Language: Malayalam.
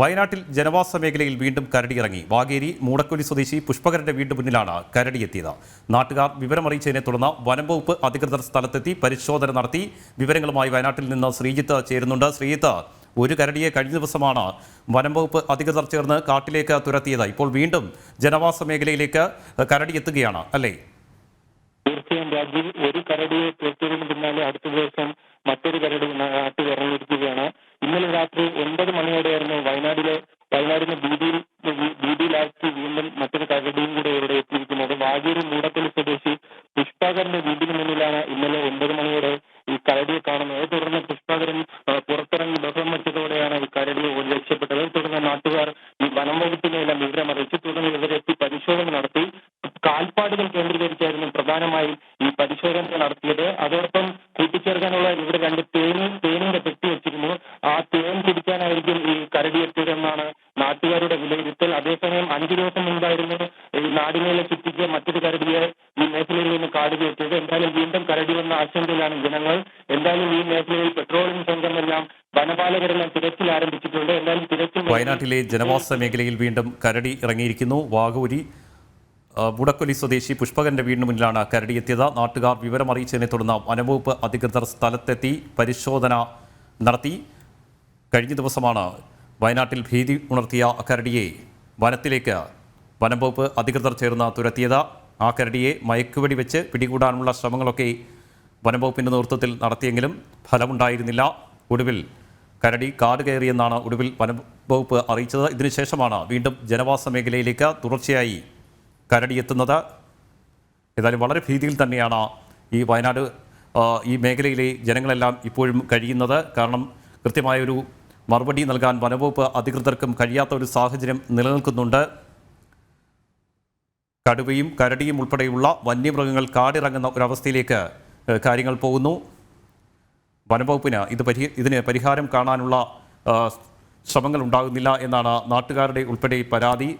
വയനാട്ടിൽ ജനവാസ മേഖലയിൽ വീണ്ടും കരടിയിറങ്ങി. വാഗേരി മൂടക്കൊലി സ്വദേശി പുഷ്പകരന്റെ വീടിന് മുന്നിലാണ് കരടിയെത്തിയത്. നാട്ടുകാർ വിവരമറിയിച്ചതിനെ തുടർന്ന് വനംവകുപ്പ് അധികൃതർ സ്ഥലത്തെത്തി പരിശോധന നടത്തി. വിവരങ്ങളുമായി വയനാട്ടിൽ നിന്ന് ശ്രീജിത്ത് ചേരുന്നുണ്ട്. ശ്രീജിത്ത് ഒരു കരടിയെ കഴിഞ്ഞ ദിവസമാണ് വനംവകുപ്പ് അധികൃതർ ചേർന്ന് കാട്ടിലേക്ക് തുരത്തിയത്. ഇപ്പോൾ വീണ്ടും ജനവാസ മേഖലയിലേക്ക് കരടി എത്തുകയാണ് അല്ലേ? തീർച്ചയായും രാജ്യം ഒരു കരടിയെ തുരത്തിയതിന് പിന്നാലെ അടുത്ത ദിവസം മറ്റൊരു കരടി നാട്ടിൽ ഇറങ്ങിയിരിക്കുകയാണ്. ഇന്നലെ രാത്രി ഒൻപത് മണിയോടെയായിരുന്നു വയനാടിലെ വയനാടിന്റെ ഭീതിയിൽ ഭീതിയിലാക്കി വീണ്ടും മറ്റൊരു കരടിയും കൂടെ ഇവിടെ എത്തിയിരിക്കുന്നത്. വാഗേരി മൂടക്കൽ സ്വദേശി പുഷ്പാകരന്റെ വീടിന് മുന്നിലാണ് ഇന്നലെ ഒൻപത് മണിയോടെ ഈ കരടിയെ കാണുന്നത്. തുടർന്ന് പുഷ്പാകരൻ പുറത്തിറങ്ങി ബഹളം വെച്ചതോടെയാണ് ഈ കരടിയെ രക്ഷപ്പെട്ടത് തുടർന്ന് നാട്ടുകാർ ഈ വനം വകുപ്പിനെല്ലാം വിവരം അറിയിച്ചു തുടർന്ന് ഇവരെത്തി പരിശോധന നടത്തി കാൽപ്പാടുകൾ കേന്ദ്രീകരിച്ചായിരുന്നു പ്രധാനമായും ഈ പരിശോധന നടത്തിയത്. അതോടൊപ്പം കൂട്ടിച്ചേർക്കാനുള്ള ഇവിടെ രണ്ട് തേനി തേനിന്റെ പെട്ടി വെച്ചിരുന്നു. ആ തേൻ കുടിക്കാനായിരിക്കും ഈ കരടി എത്തിയതെന്നാണ് നാട്ടുകാരുടെ വിലയിരുത്തൽ. അതേസമയം അഞ്ചു ദിവസം മുമ്പായിരുന്നു ഈ നാടിനേലെ ചുറ്റിച്ച് മറ്റൊരു കരടിയെ ഈ മേഖലയിൽ നിന്ന് കാട് എന്തായാലും വീണ്ടും കരടി വന്ന ആശങ്കയിലാണ് ജനങ്ങൾ. എന്തായാലും ഈ മേഖലയിൽ പെട്രോളിയം സംഘമെല്ലാം വനപാലകരെല്ലാം തിരച്ചിൽ ആരംഭിച്ചിട്ടുണ്ട് എന്തായാലും തിരച്ചിൽ വയനാട്ടിലെ ജനവാസ മേഖലയിൽ വീണ്ടും കരടി ഇറങ്ങിയിരിക്കുന്നു. വാഗൂരി മുടക്കൊലി സ്വദേശി പുഷ്പകന്റെ വീടിന് മുന്നിലാണ് കരടിയെത്തിയത്. നാട്ടുകാർ വിവരം വിവരമറിയിച്ചതിനെ തുടർന്ന് വനംവകുപ്പ് അധികൃതർ സ്ഥലത്തെത്തി പരിശോധന നടത്തി. കഴിഞ്ഞ ദിവസമാണ് വയനാട്ടിൽ ഭീതി ഉണർത്തിയ കരടിയെ വനത്തിലേക്ക് വനംവകുപ്പ് അധികൃതർ ചേർന്ന് തുരത്തിയത്. ആ കരടിയെ മയക്കുവെടി വെച്ച് പിടികൂടാനുള്ള ശ്രമങ്ങളൊക്കെ വനംവകുപ്പിന്റെ നേതൃത്വത്തിൽ നടത്തിയെങ്കിലും ഫലമുണ്ടായിരുന്നില്ല. ഒടുവിൽ കരടി കാട് കയറിയെന്നാണ് ഒടുവിൽ വനംവകുപ്പ് അറിയിച്ചത്. ഇതിനുശേഷമാണ് വീണ്ടും ജനവാസ മേഖലയിലേക്ക് തുടർച്ചയായി കരടി എത്തുന്നത് ഏതായാലും വളരെ ഭീതിയിൽ തന്നെയാണ് ഈ വയനാട് ഈ മേഖലയിലെ ജനങ്ങളെല്ലാം ഇപ്പോഴും കഴിയുന്നത്. കാരണം കൃത്യമായൊരു മറുപടി നൽകാൻ വനവകുപ്പ് അധികൃതർക്കും കഴിയാത്ത ഒരു സാഹചര്യം നിലനിൽക്കുന്നുണ്ട്. കടുവയും കരടിയും ഉൾപ്പെടെയുള്ള വന്യമൃഗങ്ങൾ കാടിറങ്ങുന്ന ഒരവസ്ഥയിലേക്ക് കാര്യങ്ങൾ പോകുന്നു. വനംവകുപ്പിന് ഇത് പരി ഇതിന് പരിഹാരം കാണാനുള്ള ശ്രമങ്ങൾ ഉണ്ടാകുന്നില്ല എന്നാണ് നാട്ടുകാരുടെ ഉൾപ്പെടെ പരാതി.